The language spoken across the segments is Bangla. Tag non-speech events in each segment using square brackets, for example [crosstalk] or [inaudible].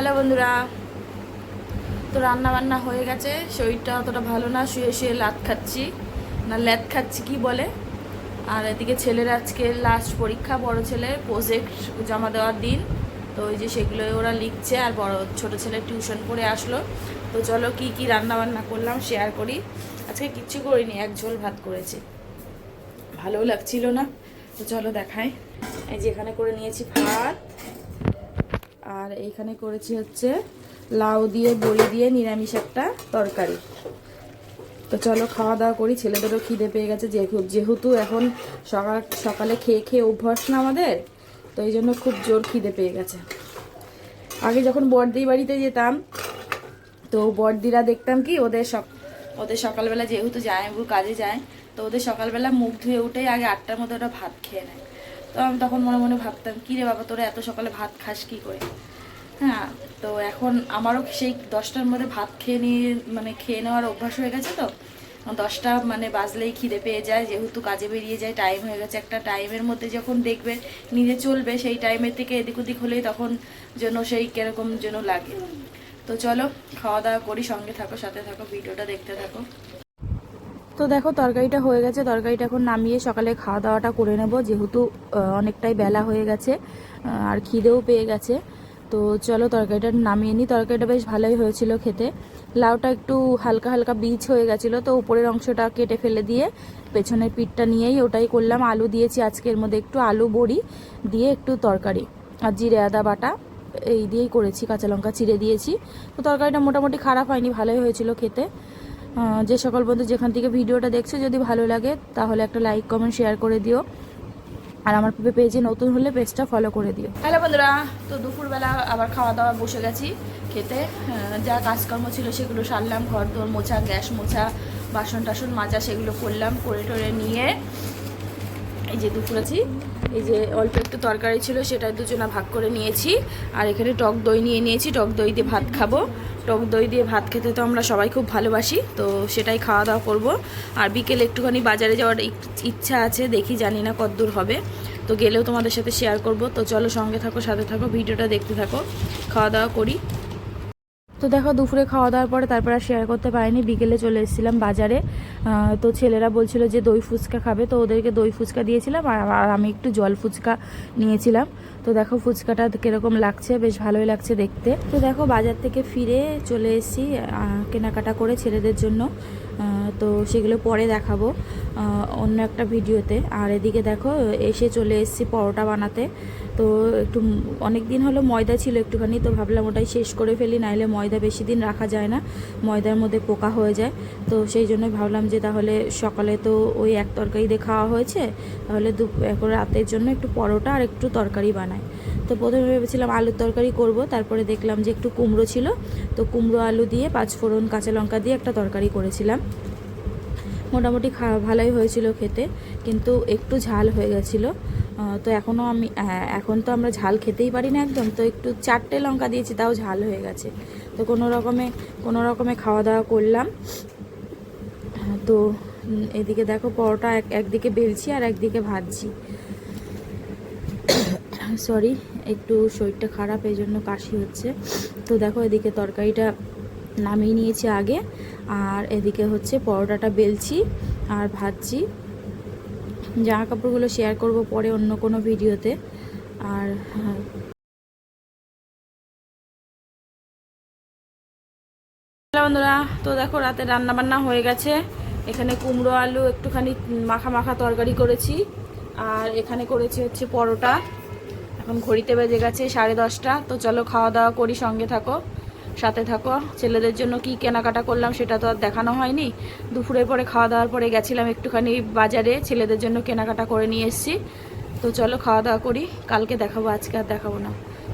হ্যালো বন্ধুরা। তো রান্না বান্না হয়ে গেছে, শরীরটা অতটা ভালো না, শুয়ে শুয়ে লাত খাচ্ছি। না ল্যাদ খাচ্ছি, কি বলে? আর এদিকে ছেলের আজকে লাস্ট পরীক্ষা, বড় ছেলের প্রজেক্ট জমা দেওয়ার দিন। তো ওই যে সেগুলো ওরা লিখছে, আর বড় ছোট ছেলে টিউশন পড়ে আসলো। তো চলো কি কি রান্না বান্না করলাম শেয়ার করি। আজকে কিচ্ছু করিনি, এক ঝোল ভাত করেছি। ভালো লাগছিল না। তো চলো দেখাই। এই যে এখানে করে নিয়েছি ভাত। আর এইখানে করেছি হচ্ছে লাউ দিয়ে, বড়ি দিয়ে নিরামিষ একটা তরকারি। তো চলো খাওয়া দাওয়া করি। ছেলেদেরও খিদে পেয়ে গেছে যেহেতু এখন সকাল, সকালে খেয়ে খেয়ে অভ্যাস না আমাদের, তো এই জন্য খুব জোর খিদে পেয়ে গেছে। আগে যখন বড়দি বাড়িতে যেতাম, তো বড়দিরা দেখতাম কি, ওদের সব ওদের সকালবেলা যেহেতু যায় জামাইবুর কাজে যায় তো ওদের সকালবেলা মুখ ধুয়ে উঠে আগে আটটার মধ্যে ওরা ভাত খেয়ে নেয়। তো আমি তখন মনে মনে ভাবতাম কী রে বাবা, তোরা এত সকালে ভাত খাস কী করে? হ্যাঁ তো এখন আমারও সেই দশটার মধ্যে ভাত খেয়ে নিয়ে মানে খেয়ে নেওয়ার অভ্যাস হয়ে গেছে তো। দশটা মানে বাজলেই খিদে পেয়ে যায়, যেহেতু কাজে বেরিয়ে যায় টাইম হয়ে গেছে। একটা টাইমের মধ্যে যখন দেখবে নিজে চলবে, সেই টাইমের থেকে এদিক ওদিক হলেই তখন যেন সেই কীরকম যেন লাগে। তো চলো, খাওয়া দাওয়া করি, সঙ্গে থাকো, সাথে থাকো, ভিডিওটা দেখতে থাকো। তো দেখো, তরকারিটা হয়ে গেছে। তরকারিটা এখন নামিয়ে সকালে খাওয়া দাওয়াটা করে নেব, যেহেতু অনেকটাই বেলা হয়ে গেছে আর খিদেও পেয়ে গেছে। তো চলো তরকারিটা নামিয়ে নিই। তরকারিটা বেশ ভালোই হয়েছিল খেতে। লাউটা একটু হালকা হালকা বীজ হয়ে গেছিল, তো উপরের অংশটা কেটে ফেলে দিয়ে পেছনের পিঠটা নিয়েই ওটাই করলাম। আলু দিয়েছি আজকের মধ্যে একটু আলু বড়ি দিয়ে একটু তরকারি আর জিরে, আদা, বাটা এই দিয়েই করেছি, কাঁচা লঙ্কা চিড়ে দিয়েছি। তো তরকারিটা মোটামুটি খারাপ হয়নি, ভালোই হয়েছিল খেতে। যে সকল বন্ধু যেখান থেকে ভিডিওটা দেখছ, যদি ভালো লাগে তাহলে একটা লাইক, কমেন্ট, শেয়ার করে দিও। আর আমার পেজে নতুন হলে পেজটা ফলো করে দিও। হ্যালো বন্ধুরা, তো দুপুরবেলা আবার খাওয়া দাওয়া বসে গেছি খেতে। যা কাজকর্ম ছিল সেগুলো সারলাম, ঘর দোর মোছা, গ্যাস মোছা, বাসন টাসন মাজা সেগুলো করলাম, করে টরে নিয়ে এই যে দুপুরেছি এই যে অল্প একটু তরকারি ছিল সেটা দুজনা ভাগ করে নিয়েছি। আর এখানে টক দই নিয়ে নিয়েছি, টক দই দিয়ে ভাত খাব। টক দই দিয়ে ভাত খেতে তো আমরা সবাই খুব ভালোবাসি, তো সেটাই খাওয়া দাওয়া করব। আর বিকেলে একটুখানি বাজারে যাওয়ার ইচ- ইচ্ছা আছে, দেখি জানি না কতদূর হবে। তো গেলেও তোমাদের সাথে শেয়ার করব। তো চলো সঙ্গে থাকো, সাথে থাকো, ভিডিওটা দেখতে থাকো। খাওয়া দাওয়া করি। তো দেখো দুপুরে খাওয়া দাওয়ার পরে তারপর আর শেয়ার করতে পারিনি। বিকেলে চলে এসেছিলাম বাজারে। তো ছেলেরা বলছিল যে দই ফুচকা খাবে, তো ওদেরকে দই ফুচকা দিয়েছিলাম আর আমি একটু জল ফুচকা নিয়েছিলাম। তো দেখো ফুচকাটা কীরকম লাগছে, বেশ ভালোই লাগছে দেখতে। তো দেখো বাজার থেকে ফিরে চলে এসেছি কেনাকাটা করে ছেলেদের জন্য। তো সেগুলো পরে দেখাবো। অন্য একটা ভিডিওতে। আর এদিকে দেখো, এসে চলে এসেছি পরোটা বানাতে। তো একটু অনেক দিন হলো ময়দা ছিল একটুখানি, তো ভাবলাম ওটাই শেষ করে ফেলি, নাইলে ময়দা বেশি দিন রাখা যায় না, ময়দার মধ্যে পোকা হয়ে যায়। তো সেই জন্য ভাবলাম যে তাহলে সকালে তো ওই এক তরকারি দিয়ে খাওয়া হয়েছে, তাহলে দু এখন রাতের জন্য একটু পরোটা আর একটু তরকারি বানাই। তো প্রথমে ভেবেছিলাম আলুর তরকারি করব, তারপরে দেখলাম যে একটু কুমড়ো ছিল, তো কুমড়ো আলু দিয়ে পাঁচফোড়ন কাঁচা লঙ্কা দিয়ে একটা তরকারি করেছিলাম। মোটামুটি ভালোই হয়েছিল খেতে কিন্তু একটু ঝাল হয়ে গেছিল। তো এখনও আমি হ্যাঁ এখন তো আমরা ঝাল খেতেই পারি না একদম তো একটু চারটে লঙ্কা দিয়েছি তাও ঝাল হয়ে গেছে। তো কোনো রকমে কোনো রকমে খাওয়া দাওয়া করলাম। হ্যাঁ, তো এদিকে দেখো পরোটা এক একদিকে বেলছি আর একদিকে ভাজছি। [coughs] সরি একটু শরীরটা খারাপ এই জন্য কাশি হচ্ছে। তো দেখো এদিকে তরকারিটা নামিয়ে নিয়েছি আগে আর এদিকে হচ্ছে পরোটাটা বেলছি আর ভাজছি। জামা কাপড়গুলো শেয়ার করব পরে অন্য কোনো ভিডিওতে। আর হ্যাঁ, বন্ধুরা তো দেখো রাতে রান্না বান্না হয়ে গেছে। এখানে কুমড়ো আলু একটুখানি মাখা মাখা তরকারি করেছি। আর এখানে করেছি হচ্ছে পরোটা। এখন ঘড়িতে বেজে গেছে সাড়ে দশটা তো চলো খাওয়া দাওয়া করি সঙ্গে থাকো। সাথে থাকো। ছেলেদের জন্য কি কেনাকাটা করলাম সেটা তো আর দেখানো হয়নি। দুপুরের পরে খাওয়া দাওয়ার পরে গেছিলাম একটুখানি বাজারে। ছেলেদের জন্য কেনাকাটা করে নিয়ে এসেছি। তো চলো খাওয়া দাওয়া করি। কালকে দেখাবো, আজকে আর দেখাবো না।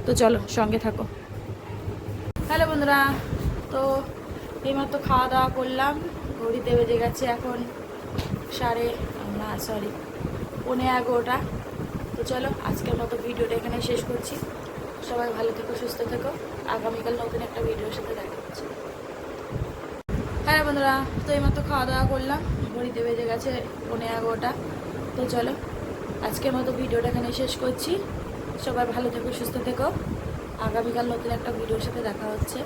তো চলো, সঙ্গে থাকো। হ্যালো বন্ধুরা, তো এইমাত্র খাওয়া দাওয়া করলাম। ঘড়িতে বেজে গেছে এখন সাড়ে, না সরি পৌনে এগারোটা। তো চলো, আজকের মতো ভিডিওটা এখানে শেষ করছি। সবাই ভালো থেকো, সুস্থ থেকো। আগামীকাল নতুন একটা ভিডিওর সাথে দেখা হচ্ছে। হ্যাঁ বন্ধুরা, তো এইমাত্র খাওয়া দাওয়া করলাম। ঘড়িতে বেজে গেছে পনে এগারোটা। তো চলো, আজকের মতো ভিডিওটা এখানে শেষ করছি। সবাই ভালো থেকো, সুস্থ থেকো। আগামীকাল নতুন একটা ভিডিওর সাথে দেখা হচ্ছে।